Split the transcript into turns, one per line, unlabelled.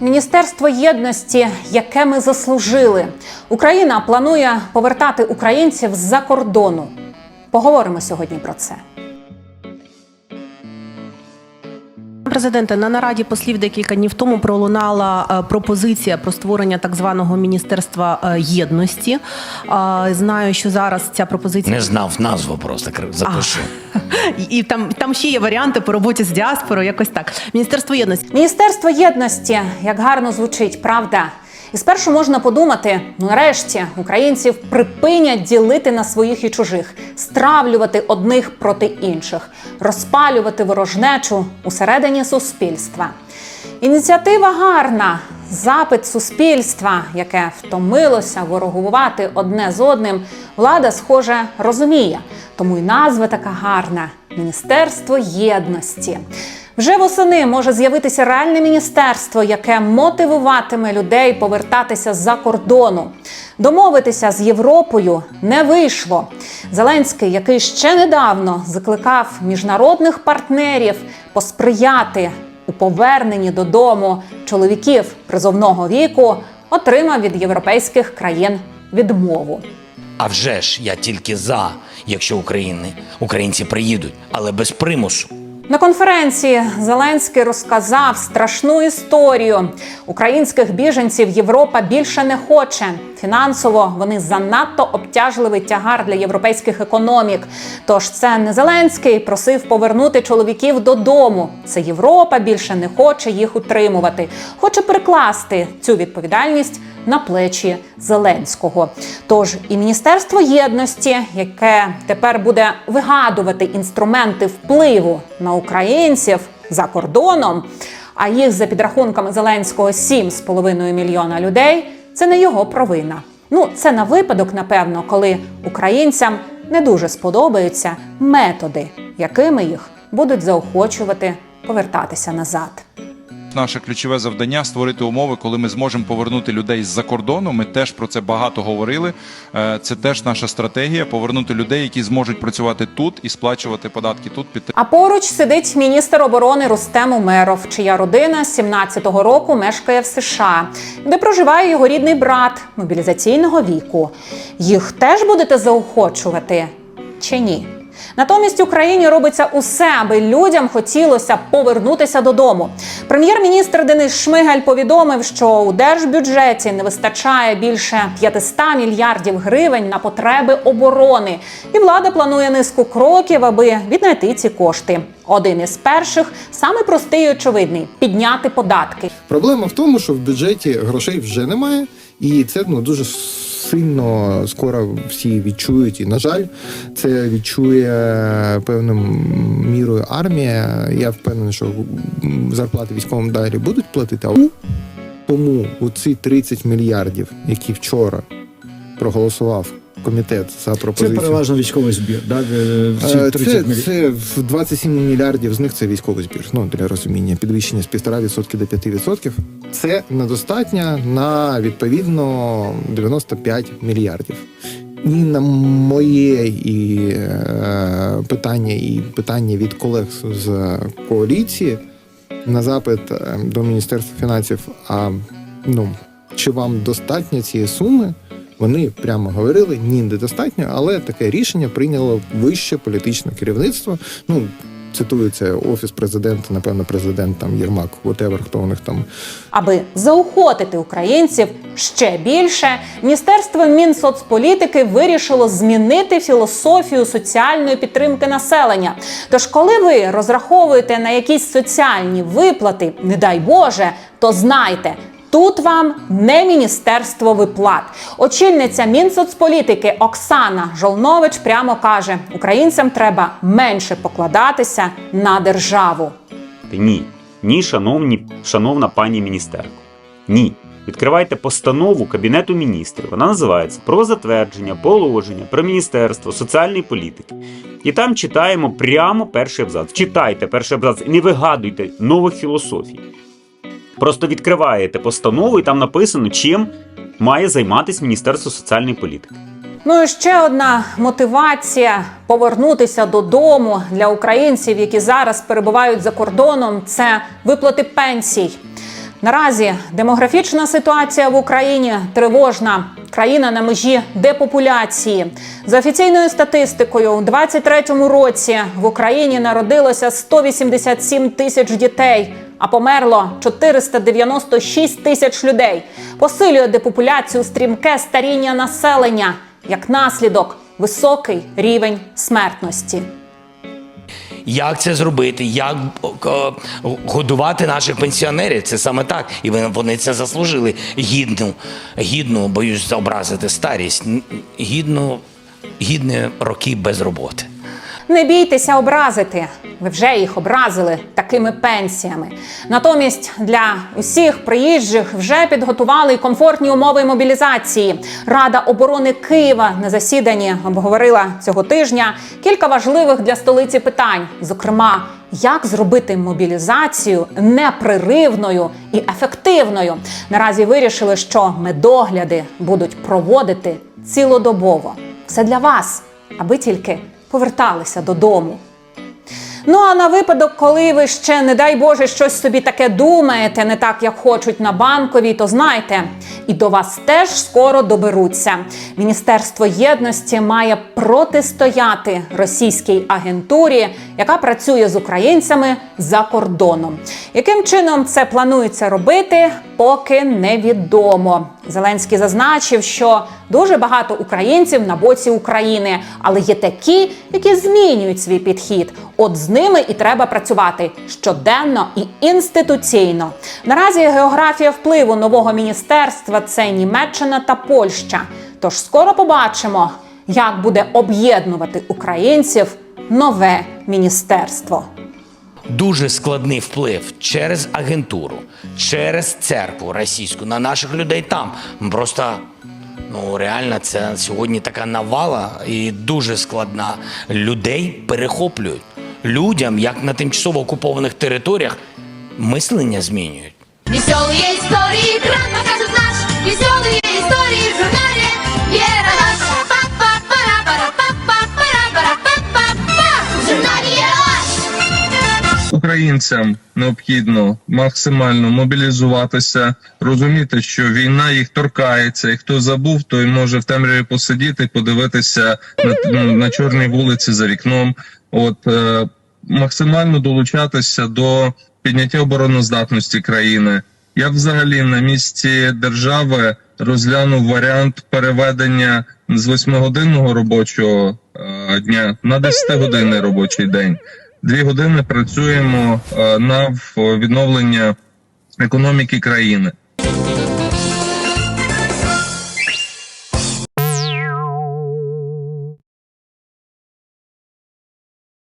Міністерство єдності, яке ми заслужили. Україна планує повертати українців з-за кордону. Поговоримо сьогодні про це.
Президенте, на нараді послів декілька днів тому пролунала е, пропозиція про створення так званого міністерства е, єдності. Е, Знаю, що зараз ця пропозиція
Не знав назву просто запишу.
А, і там, там ще є варіанти по роботі з діаспорою. Якось так. Міністерство єдності.
Міністерство єдності, як гарно звучить, правда. І спершу можна подумати: ну нарешті українців припинять ділити на своїх і чужих, стравлювати одних проти інших, розпалювати ворожнечу усередині суспільства. Ініціатива гарна. Запит суспільства, яке втомилося ворогувати одне з одним, влада, схоже, розуміє. Тому й назва така гарна Міністерство єдності. Вже восени може з'явитися реальне міністерство, яке мотивуватиме людей повертатися з-за кордону. Домовитися з Європою не вийшло. Зеленський, який ще недавно закликав міжнародних партнерів посприяти у поверненні додому чоловіків призовного віку, отримав від європейських країн відмову.
А вже ж я тільки за, якщо України, українці приїдуть, але без примусу.
На конференції Зеленський розказав страшну історію. Українських біженців Європа більше не хоче. Фінансово вони занадто обтяжливий тягар для європейських економік. Тож це не Зеленський просив повернути чоловіків додому. Це Європа більше не хоче їх утримувати. Хоче перекласти цю відповідальність на плечі Зеленського. Тож і Міністерство єдності, яке тепер буде вигадувати інструменти впливу на українців за кордоном, а їх за підрахунками Зеленського 7,5 мільйона людей. Це не його провина. Ну, це на випадок, напевно, коли українцям не дуже сподобаються методи, якими їх будуть заохочувати повертатися назад.
Наше ключове завдання створити умови, коли ми зможемо повернути людей з-за кордону. Ми теж про це багато говорили. Е, Це теж наша стратегія повернути людей, які зможуть працювати тут і сплачувати податки тут. Під
А поруч сидить міністр оборони Рустем Умеров, чия родина з 17-го року мешкає в США, де проживає його рідний брат мобілізаційного віку. Їх теж будете заохочувати чи ні? Натомість Україні робиться усе, аби людям хотілося повернутися додому. Прем'єр-міністр Денис Шмигаль повідомив, що у держбюджеті не вистачає більше 500 мільярдів гривень на потреби оборони, і влада планує низку кроків, аби віднайти ці кошти. Один із перших саме простий і очевидний підняти податки.
Проблема в тому, що в бюджеті грошей вже немає, і це ну дуже сильно скоро всі відчують. І на жаль, це відчує певною мірою армія. Я впевнений, що зарплати військовим далі будуть платити. Тому оці 30 мільярдів, які вчора проголосував комітет за
Це переважно військовий збір. Да? всі
Е,
30
Це, це 27 мільярдів з них це військовий збір. Ну для розуміння, підвищення з 1,5% до 5%. Це недостатньо на відповідно 95 мільярдів. І на моє і е, питання, і питання від колег з коаліції на запит е, до Міністерства фінансів. А ну чи вам достатньо цієї суми? Вони прямо говорили, ні, недостатньо, але таке рішення прийняло вище політичне керівництво. Ну цитується офіс президента, напевно, президент там Єрмак, whatever, хто у них там
Аби заохотити українців ще більше, міністерство Мінсоцполітики вирішило змінити філософію соціальної підтримки населення. Тож, коли ви розраховуєте на якісь соціальні виплати, не дай Боже, то знайте. Тут вам не міністерство виплат. Очільниця Мінсоцполітики Оксана Жолнович прямо каже: українцям треба менше покладатися на державу.
Ні. Ні, шановні, шановна пані міністерко. Ні. Відкривайте постанову Кабінету міністрів. Вона називається Про затвердження положення про Міністерство соціальної політики. І там читаємо прямо перший абзац. Читайте перший абзац і не вигадуйте нових філософій. Просто відкриваєте постанову, і там написано, чим має займатися Міністерство соціальної політики.
Ну і ще одна мотивація повернутися додому для українців, які зараз перебувають за кордоном, це виплати пенсій. Наразі демографічна ситуація в Україні тривожна. Країна на межі депопуляції. За офіційною статистикою, у 23-му році в Україні народилося 187 тисяч дітей, а померло 496 тисяч людей. Посилює депопуляцію стрімке старіння населення, як наслідок високий рівень смертності.
Як це зробити? Як е, годувати наших пенсіонерів? Це саме так. І вони- це заслужили. Гідну, гідну, боюсь образити старість, гідну, гідні роки без роботи.
Не бійтеся образити. Ви вже їх образили такими пенсіями. Натомість для усіх приїжджих вже підготували й комфортні умови мобілізації. Рада оборони Києва на засіданні обговорила цього тижня кілька важливих для столиці питань, зокрема. Як зробити мобілізацію непреривною і ефективною? Наразі вирішили, що медогляди будуть проводити цілодобово. Все для вас, аби тільки поверталися додому. Ну а на випадок, коли ви ще, не дай Боже, щось собі таке думаєте, не так як хочуть на банковій, то знайте, і до вас теж скоро доберуться. Міністерство єдності має протистояти російській агентурі, яка працює з українцями за кордоном. Яким чином це планується робити, поки невідомо. Зеленський зазначив, що дуже багато українців на боці України, але є такі, які змінюють свій підхід. От з ними і треба працювати щоденно і інституційно. Наразі географія впливу нового міністерства це Німеччина та Польща. Тож скоро побачимо, як буде об'єднувати українців нове міністерство.
Дуже складний вплив через агентуру, через церкву російську на наших людей там. Просто ну реально це сьогодні така навала і дуже складна. Людей перехоплюють. Людям, як на тимчасово окупованих територіях, мислення змінюють.
Веселые истории кран покажет наш Веселые истории в журнале Вера
Українцям необхідно максимально мобілізуватися, розуміти, що війна їх торкається, і хто забув, той може в темряві посидіти подивитися на, на чорній вулиці за вікном. От е, максимально долучатися до підняття обороноздатності країни. Я взагалі на місці держави розглянув варіант переведення з восьмигодинного робочого е, дня на 10-годинний робочий день. Дві години працюємо е, на відновлення економіки країни.